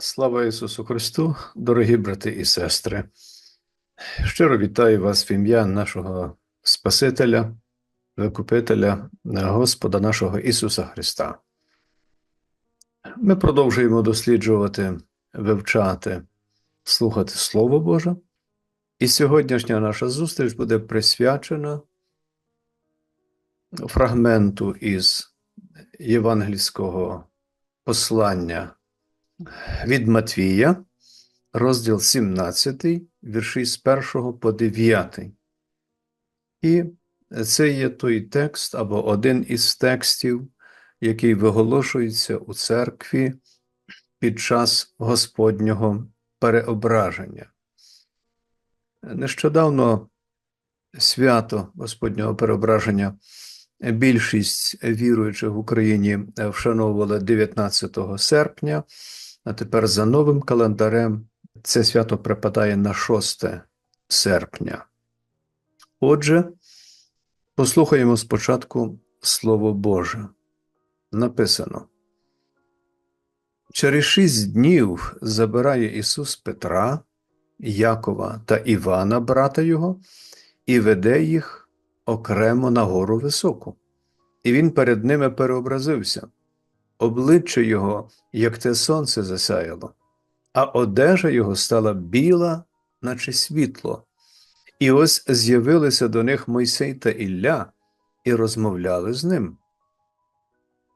Слава Ісусу Христу, дорогі брати і сестри. Щиро вітаю вас в ім'я нашого Спасителя, Викупителя, Господа нашого Ісуса Христа. Ми продовжуємо досліджувати, вивчати, слухати Слово Боже. І сьогоднішня наша зустріч буде присвячена фрагменту із євангельського послання від Матвія, розділ 17, вірші з 1 по 9. І це є той текст або один із текстів, який виголошується у церкві під час Господнього переображення. Нещодавно свято Господнього переображення більшість віруючих в Україні вшановували 19 серпня. А тепер за новим календарем це свято припадає на 6 серпня. Отже, послухаємо спочатку Слово Боже. Написано: Через шість днів забирає Ісус Петра, Якова та Івана, брата Його, і веде їх окремо на гору високу. І він перед ними переобразився обличчя його, як те сонце засяяло, а одежа його стала біла, наче світло. І ось з'явилися до них Мойсей та Ілля і розмовляли з ним.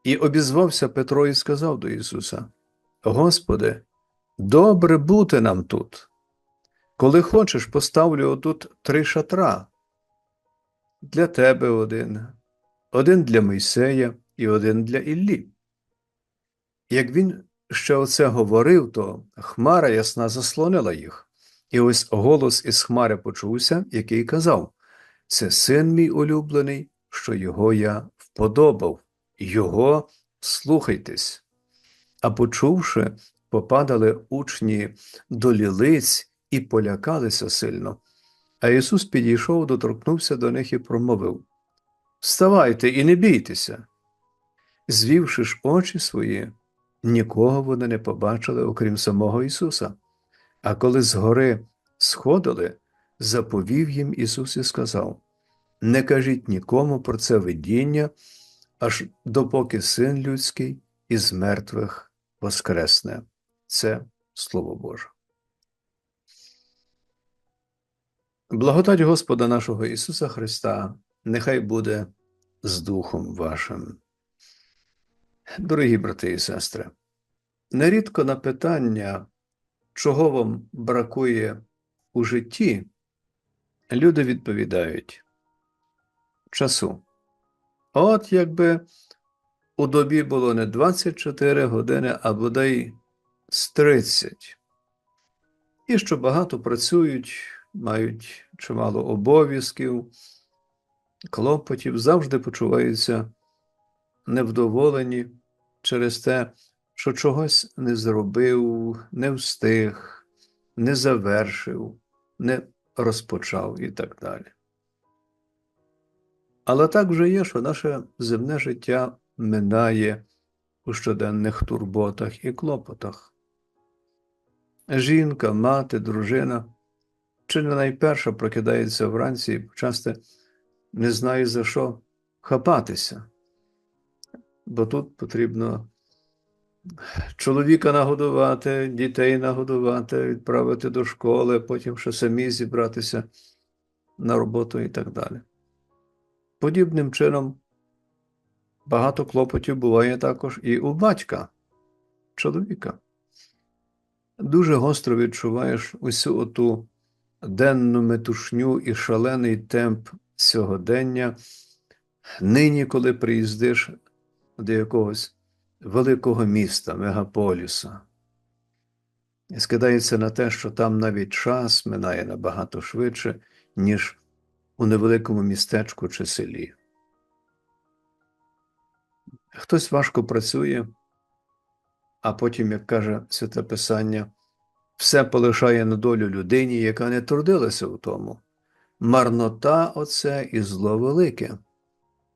І обізвався Петро і сказав до Ісуса: Господи, добре бути нам тут. Коли хочеш, поставлю отут три шатра. Для тебе один, один для Мойсея і один для Іллі. Як він ще оце говорив, то хмара ясна заслонила їх, і ось голос із хмари почувся, який казав: Це син мій улюблений, що його я вподобав, його слухайтесь. А почувши, попадали учні до лілиць і полякалися сильно. А Ісус підійшов, доторкнувся до них і промовив: Вставайте і не бійтеся. Звівши ж очі свої, Нікого вони не побачили, окрім самого Ісуса. А коли згори сходили, заповів їм Ісус і сказав: Не кажіть нікому про це видіння, аж допоки син людський із мертвих воскресне. Це Слово Боже. Благодать Господа нашого Ісуса Христа нехай буде з Духом вашим. Дорогі брати і сестри, нерідко на питання, чого вам бракує у житті, люди відповідають часу. От якби у добі було не 24 години, а бодай з 30. І що багато працюють, мають чимало обов'язків, клопотів, завжди почуваються невдоволені через те, що чогось не зробив, не встиг, не завершив, не розпочав і так далі. Але так вже є, що наше земне життя минає у щоденних турботах і клопотах. Жінка, мати, дружина чи не найперша прокидається вранці і часто не знає за що хапатися бо тут потрібно чоловіка нагодувати, дітей нагодувати, відправити до школи, потім ще самі зібратися на роботу і так далі. Подібним чином, багато клопотів буває також і у батька, чоловіка. Дуже гостро відчуваєш усю оту денну метушню і шалений темп сьогодення. Нині, коли приїздиш до якогось великого міста, мегаполіса. І скидається на те, що там навіть час минає набагато швидше, ніж у невеликому містечку чи селі. Хтось важко працює, а потім, як каже Святе Писання, все полишає на долю людині, яка не трудилася в тому. Марнота оце і зло велике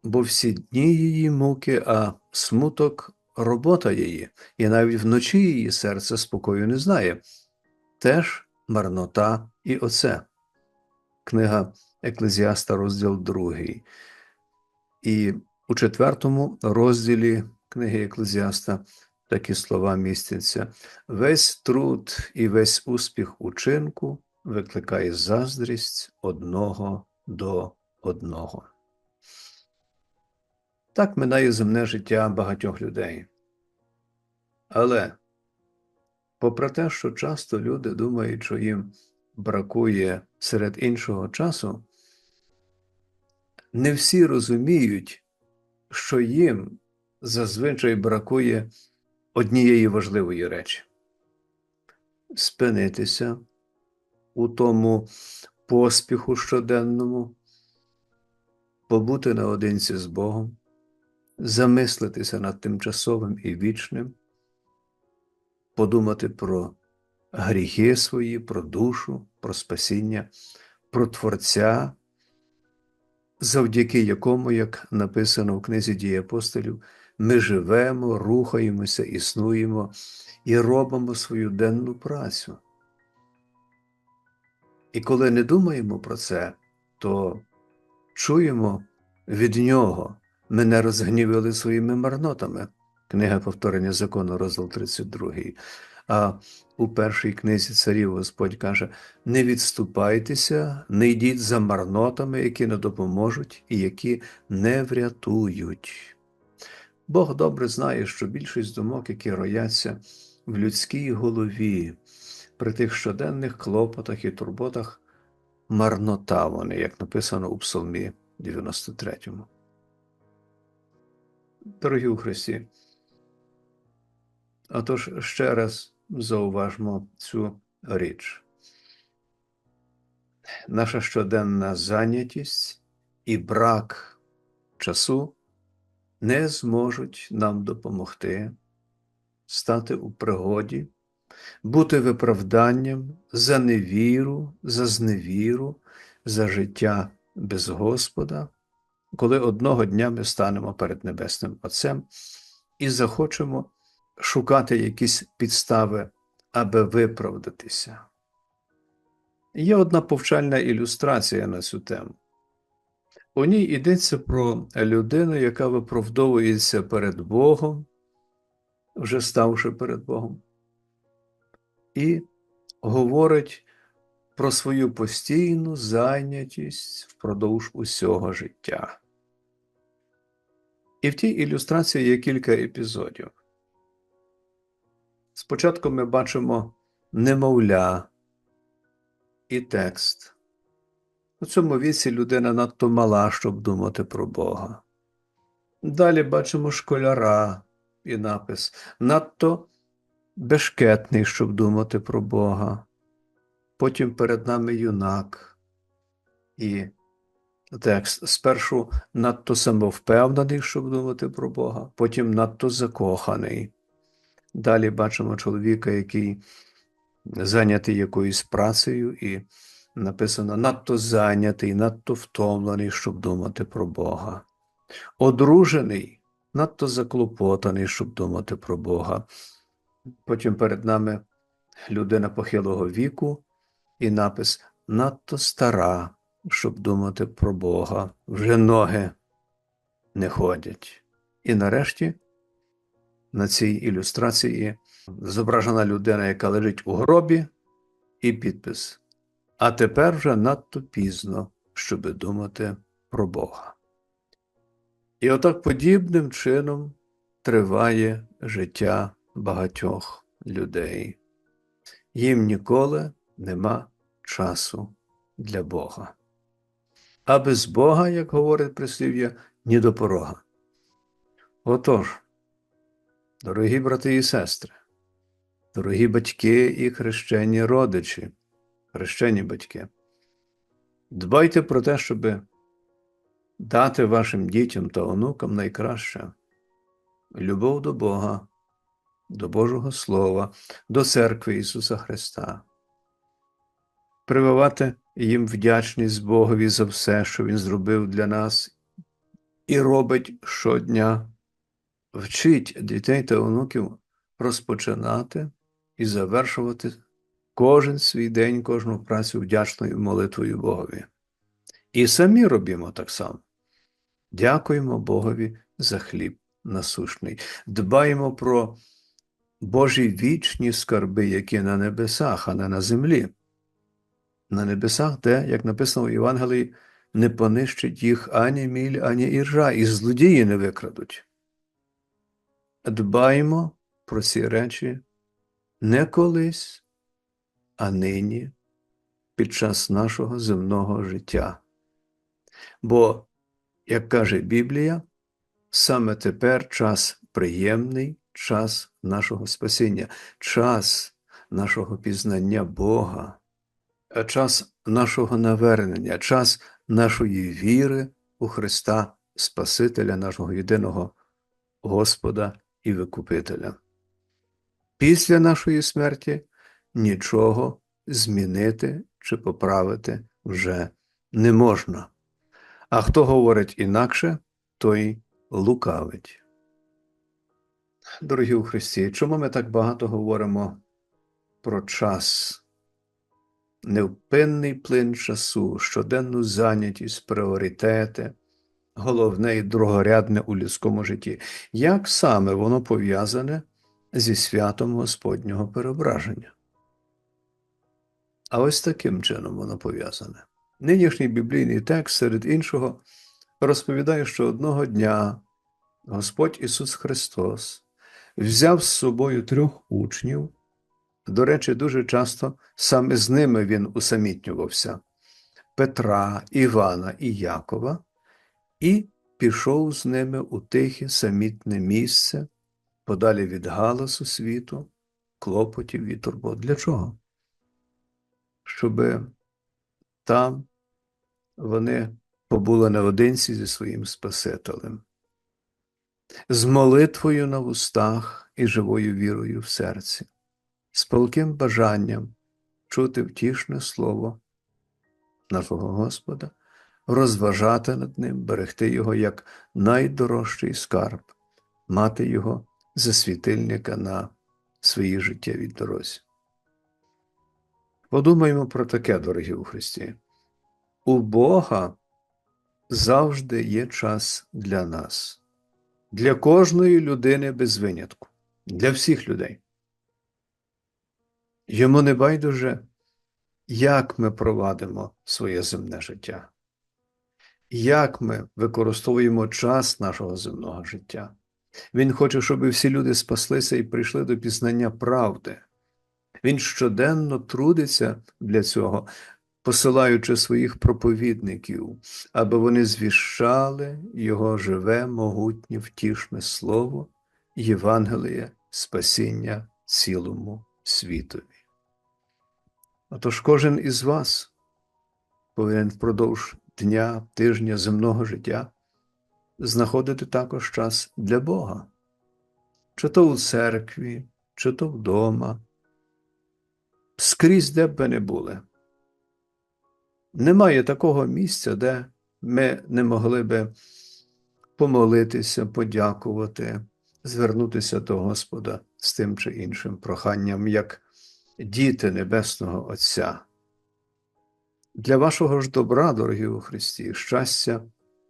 бо всі дні її муки, а смуток робота її, і навіть вночі її серце спокою не знає. Теж марнота і оце. Книга Еклезіаста, розділ 2. І у четвертому розділі книги Еклезіаста такі слова містяться. Весь труд і весь успіх учинку викликає заздрість одного до одного. Так минає земне життя багатьох людей. Але, попри те, що часто люди думають, що їм бракує серед іншого часу, не всі розуміють, що їм зазвичай бракує однієї важливої речі спинитися у тому поспіху щоденному, побути наодинці з Богом, замислитися над тимчасовим і вічним, подумати про гріхи свої, про душу, про спасіння, про Творця, завдяки якому, як написано в книзі дії апостолів, ми живемо, рухаємося, існуємо і робимо свою денну працю. І коли не думаємо про це, то чуємо від нього, ми не розгнівили своїми марнотами. Книга повторення закону, розділ 32. А у першій книзі царів Господь каже: не відступайтеся, не йдіть за марнотами, які не допоможуть і які не врятують. Бог добре знає, що більшість думок, які рояться в людській голові, при тих щоденних клопотах і турботах, марнота вони, як написано у Псалмі 93. Дорогі у Христі, отож ще раз зауважмо цю річ. Наша щоденна зайнятість і брак часу не зможуть нам допомогти стати у пригоді, бути виправданням за невіру, за зневіру, за життя без Господа, коли одного дня ми станемо перед Небесним Отцем і захочемо шукати якісь підстави, аби виправдатися. Є одна повчальна ілюстрація на цю тему. У ній йдеться про людину, яка виправдовується перед Богом, вже ставши перед Богом, і говорить про свою постійну зайнятість впродовж усього життя. І в тій ілюстрації є кілька епізодів. Спочатку ми бачимо немовля і текст. У цьому віці людина надто мала, щоб думати про Бога. Далі бачимо школяра і напис надто бешкетний, щоб думати про Бога. Потім перед нами юнак і текст спершу надто самовпевнений, щоб думати про Бога, потім надто закоханий. Далі бачимо чоловіка, який зайнятий якоюсь працею, і написано надто зайнятий, надто втомлений, щоб думати про Бога. Одружений, надто заклопотаний, щоб думати про Бога. Потім перед нами людина похилого віку і напис надто стара, щоб думати про Бога. Вже ноги не ходять. І нарешті на цій ілюстрації зображена людина, яка лежить у гробі, і підпис. А тепер вже надто пізно, щоби думати про Бога. І отак подібним чином триває життя багатьох людей. Їм ніколи нема часу для Бога. А без Бога, як говорить прислів'я, ні до порога. Отож, дорогі брати і сестри, дорогі батьки і хрещені родичі, хрещені батьки, дбайте про те, щоб дати вашим дітям та онукам найкраще любов до Бога, до Божого Слова, до церкви Ісуса Христа, прививати їм вдячність Богові за все, що Він зробив для нас і робить щодня вчить дітей та онуків розпочинати і завершувати кожен свій день, кожну працю вдячною молитвою Богові. І самі робимо так само. Дякуємо Богові за хліб насушний. Дбаємо про Божі вічні скарби, які на небесах, а не на землі. На небесах, де, як написано в Євангелії, не понищить їх ані міль, ані іржа, і злодії не викрадуть. Дбаємо про ці речі не колись, а нині, під час нашого земного життя. Бо, як каже Біблія, саме тепер час приємний, час нашого спасіння, час нашого пізнання Бога, час нашого навернення, час нашої віри у Христа, Спасителя нашого єдиного Господа і Викупителя. Після нашої смерті нічого змінити чи поправити вже не можна. А хто говорить інакше, той лукавить. Дорогі у Христі, чому ми так багато говоримо про час? Невпинний плин часу, щоденну зайнятість, пріоритети, головне і другорядне у людському житті. Як саме воно пов'язане зі святом Господнього переображення? А ось таким чином воно пов'язане. Нинішній біблійний текст, серед іншого, розповідає, що одного дня Господь Ісус Христос взяв з собою трьох учнів. До речі, дуже часто саме з ними він усамітнювався Петра, Івана і Якова, і пішов з ними у тихе самітне місце, подалі від галасу світу, клопотів і турбот. Для чого? Щоб там вони побули наодинці зі своїм Спасителем, з молитвою на вустах і живою вірою в серці, з палким бажанням чути втішне слово нашого Господа, розважати над ним, берегти його як найдорожчий скарб, мати його за світильника на своїй життєвій дорозі. Подумаймо про таке, дорогі у Христі. У Бога завжди є час для нас, для кожної людини без винятку, для всіх людей. Йому не байдуже, як ми провадимо своє земне життя, як ми використовуємо час нашого земного життя. Він хоче, щоб всі люди спаслися і прийшли до пізнання правди. Він щоденно трудиться для цього, посилаючи своїх проповідників, аби вони звіщали Його живе, могутнє, втішне Слово, Євангеліє, спасіння цілому світові. Отож кожен із вас повинен впродовж дня, тижня земного життя знаходити також час для Бога, чи то у церкві, чи то вдома, скрізь де б ви не були. Немає такого місця, де ми не могли би помолитися, подякувати, звернутися до Господа з тим чи іншим проханням, як діти Небесного Отця. Для вашого ж добра, дорогі у Христі, щастя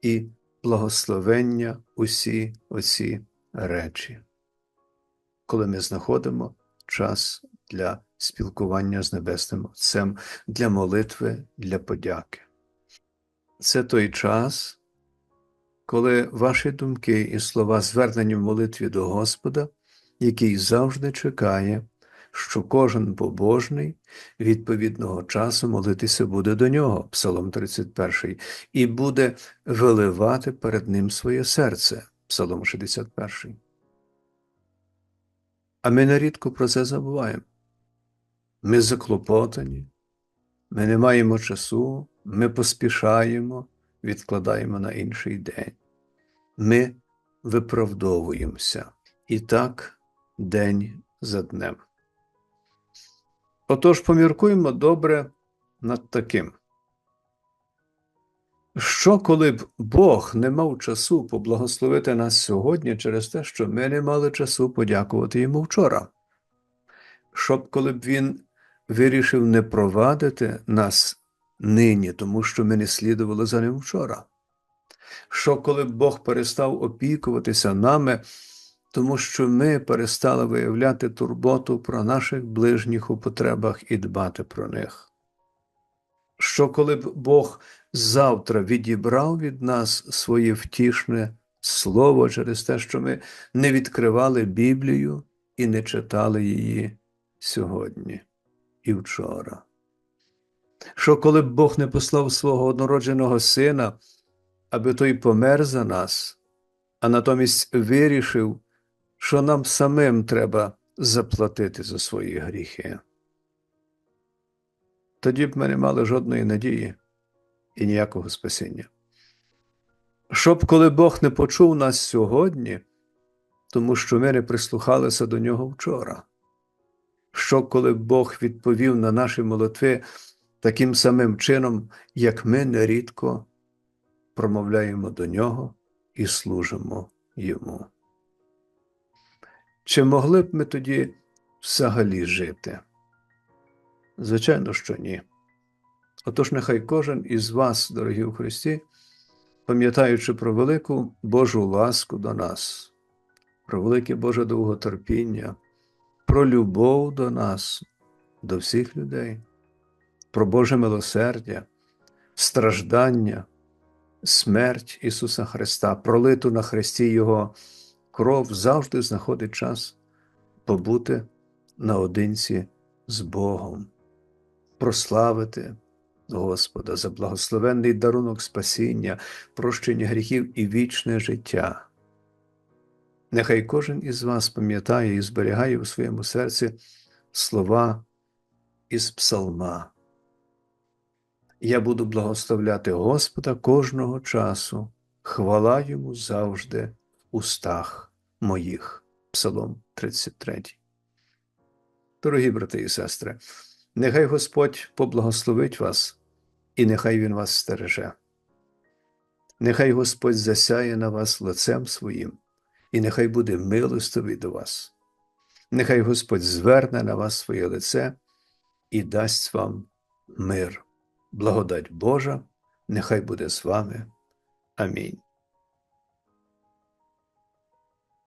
і благословення усі оці речі, коли ми знаходимо час для спілкування з Небесним Отцем, для молитви, для подяки. Це той час, коли ваші думки і слова звернені в молитві до Господа, який завжди чекає, що кожен побожний відповідного часу молитися буде до нього, Псалом 31, і буде виливати перед ним своє серце, Псалом 61. А ми нерідко про це забуваємо. Ми заклопотані, ми не маємо часу, ми поспішаємо, відкладаємо на інший день. Ми виправдовуємося і так день за днем. Отож, поміркуємо добре над таким. Що, коли б Бог не мав часу поблагословити нас сьогодні через те, що ми не мали часу подякувати йому вчора? Щоб коли б він вирішив не провадити нас нині, тому що ми не слідували за ним вчора? Що коли б Бог перестав опікуватися нами, тому що ми перестали виявляти турботу про наших ближніх у потребах і дбати про них? Що коли б Бог завтра відібрав від нас своє втішне слово через те, що ми не відкривали Біблію і не читали її сьогодні і вчора? Що коли б Бог не послав свого однородженого сина, аби той помер за нас, а натомість вирішив, що нам самим треба заплатити за свої гріхи? Тоді б ми не мали жодної надії і ніякого спасіння. Щоб коли Бог не почув нас сьогодні, тому що ми не прислухалися до нього вчора. Що коли Бог відповів на наші молитви таким самим чином, як ми нерідко промовляємо до нього і служимо йому. Чи могли б ми тоді взагалі жити? Звичайно, що ні. Отож, нехай кожен із вас, дорогі у Христі, пам'ятаючи про велику Божу ласку до нас, про велике Боже довготерпіння, про любов до нас, до всіх людей, про Боже милосердя, страждання, смерть Ісуса Христа, пролиту на Христі Його кров завжди знаходить час побути наодинці з Богом, прославити. Господа за благословенний дарунок спасіння, прощення гріхів і вічне життя. Нехай кожен із вас пам'ятає і зберігає у своєму серці слова із псалма. Я буду благословляти Господа кожного часу, хвала йому завжди в устах моїх. Псалом 33. Дорогі брати і сестри, нехай Господь поблагословить вас і нехай Він вас стереже. Нехай Господь засяє на вас лицем своїм, і нехай буде милостивий до вас. Нехай Господь зверне на вас своє лице і дасть вам мир, благодать Божа, нехай буде з вами. Амінь.